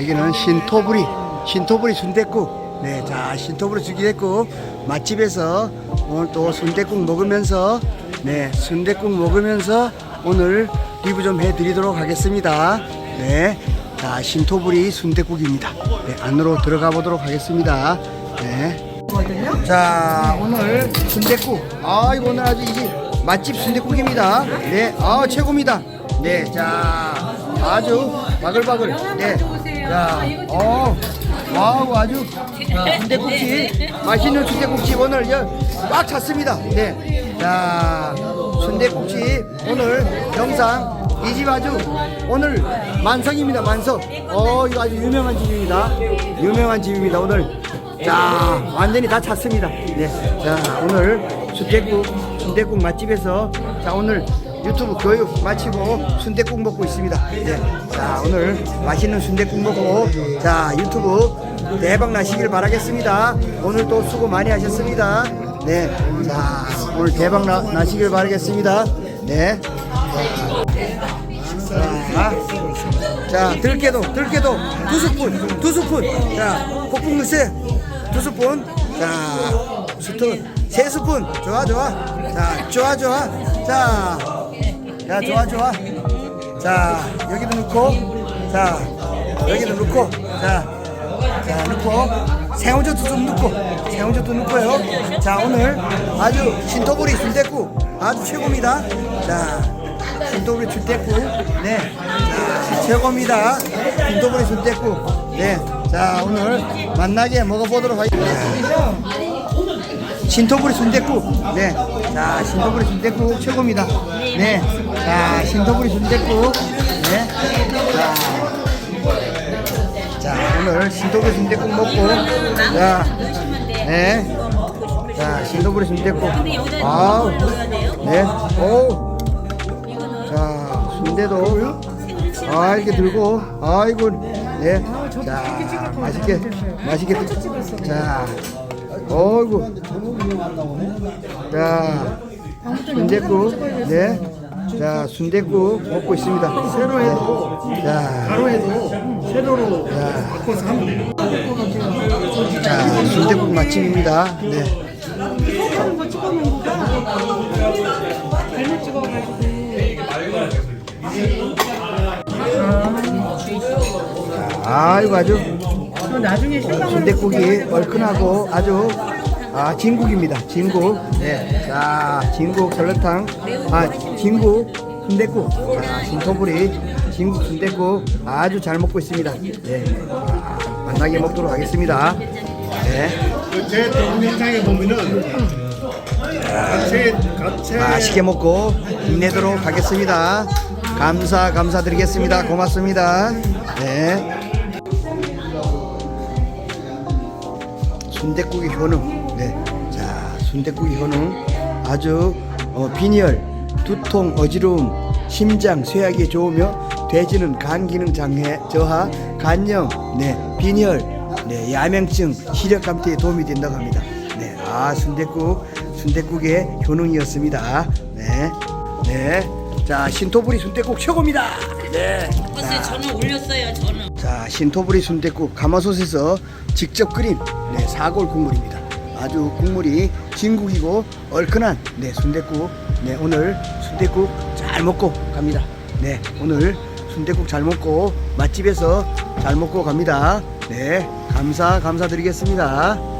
여기는 신토부리 신토부리 순댓국 네, 자 신토부리 순댓국 맛집에서 오늘 또 순댓국 먹으면서 네, 순댓국 먹으면서 오늘 리뷰 좀 해드리도록 하겠습니다. 네, 자 신토부리 순댓국입니다. 네, 안으로 들어가 보도록 하겠습니다. 네. 자 오늘 순댓국 아 이거 오늘 아주 이게 맛집 순댓국입니다 네아 최고입니다 네자 아주 바글바글 네 자어 와우 아주. 자, 순댓국집 맛있는 순댓국집 오늘 여- 꽉 찼습니다. 네 자 순댓국집 오늘 영상 이 집 아주 오늘 만성입니다 만성. 어 이거 아주 유명한 집입니다. 유명한 집입니다 오늘. 자 완전히 다 찼습니다. 네 자 오늘 순대국 순대국 맛집에서 자 오늘 유튜브 교육 마치고 순대국 먹고 있습니다 네자 오늘 맛있는 순대국 먹고 자 유튜브 대박 나시길 바라겠습니다 오늘 또 수고 많이 하셨습니다 네 자 오늘 대박 나, 나시길 바라겠습니다 네 자, 자, 들깨도, 들깨도 두 스푼, 두 스푼. 자, 넣으세요. 두 스푼. 자, 스푼, 세 스푼. 좋아, 좋아. 자, 좋아, 좋아. 자, 자, 좋아, 좋아. 자, 여기도 넣고, 자, 여기도 넣고, 자, 자, 넣고, 새우젓도 좀 넣고, 새우젓도 넣고요. 자, 오늘 아주 신토부리 순댓국 아주 최고입니다. 자, 신도부리 순댓국 네. 자, 최고입니다. 신도부리 순댓국 네자 오늘 만나게 먹어보도록 하겠습니다. 신토부리 순댓국 네 자 신토부리 순댓국 최고입니다. 네 자 신토부리 순댓국 네 자 자 오늘 신도부리 순댓국 먹고 자 네. 자, 신도부리 순댓국. 아우. 네. 오. 자, 순대도 아 이렇게 들고 아이고 네. 자, 맛있게 맛있게 자. 어이구. 자, 순대국. 네. 자, 순대국 먹고 있습니다. 새로 해도 자, 바로 해도 세로로 바꿔서 하면 자, 순대국 맛집입니다. 네. 아이고 아주 나중에 신랑은 순대국이 얼큰하고 아주 아 진국입니다. 진국. 네. 자 진국 설렁탕. 아 진국 순대국. 자 신토부리 진국 순대국 아주 잘 먹고 있습니다. 네. 아, 만나게 먹도록 하겠습니다. 네. 제 동영상에 보면은 같이 같이 맛있게 먹고 힘내도록 하겠습니다. 감사 감사드리겠습니다. 고맙습니다. 네. 순대국의 효능. 네. 자, 순대국의 효능 아주 어, 빈혈, 두통, 어지러움, 심장, 쇠약에 좋으며 돼지는 간 기능 장애, 저하, 간염, 네, 빈혈, 네, 야맹증, 시력 감퇴에 도움이 된다고 합니다. 네, 아 순대국, 순대국의 효능이었습니다. 네, 네, 자 신토부리 순대국 최고입니다. 네. 글쎄 저는 올렸어요 저는 자 신토부리 순댓국 가마솥에서 직접 끓인 네, 사골 국물입니다. 아주 국물이 진국이고 얼큰한 네 순댓국 네 오늘 순댓국 잘 먹고 갑니다. 네 오늘 순댓국 잘 먹고 맛집에서 잘 먹고 갑니다. 네 감사 감사드리겠습니다.